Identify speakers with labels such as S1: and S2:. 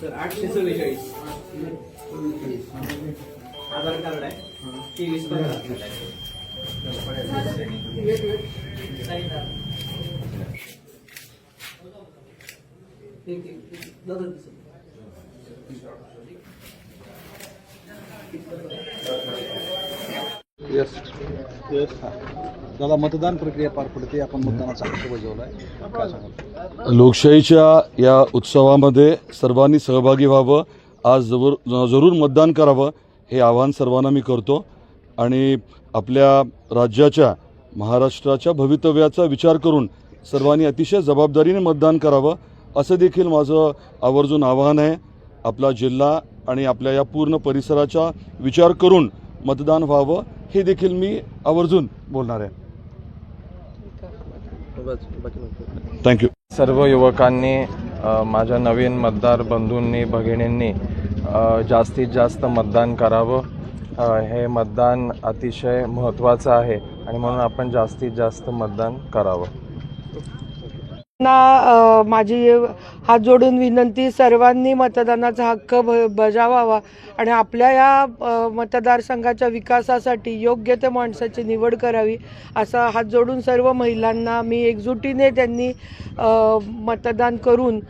S1: Sir आठशे चव्वेचाळीस आधार card आहे. तेवीस पंधरा
S2: येस दादा मतदान प्रक्रिया पार पडते. आपण मतदानाचा हक्क बजावला आहे काय सांगाल?
S3: लोकशाहीच्या या उत्सवामध्ये सर्वांनी सहभागी व्हावं. आज जरूर जरूर मतदान करावं हे आवाहन सर्वांना मी करतो. आणि आपल्या राज्याच्या महाराष्ट्राच्या भवितव्याचा विचार करून सर्वांनी अतिशय जबाबदारीने मतदान करावं. असं देखील माझं आवर्जून आवाहन आहे. आपला जिल्हा आणि आपल्या या पूर्ण परिसराचा विचार करून मतदान व्हावं हे देखील मी आवर्जून बोलणार आहे. थँक्यू
S4: सर्व युवकांनी माझ्या नवीन मतदार बंधूंनी भगिनींनी जास्तीत जास्त मतदान करावं. हे मतदान अतिशय महत्त्वाचं आहे आणि म्हणून आपण जास्तीत जास्त मतदान करावं.
S5: ना माझी हात जोडून विनंती सर्वांनी मतदानाचा हक्क ब बजावावा आणि आपल्या या मतदारसंघाच्या विकासासाठी योग्य त्या माणसाची निवड करावी असा हात जोडून सर्व महिलांना मी एकजुटीने त्यांनी मतदान करून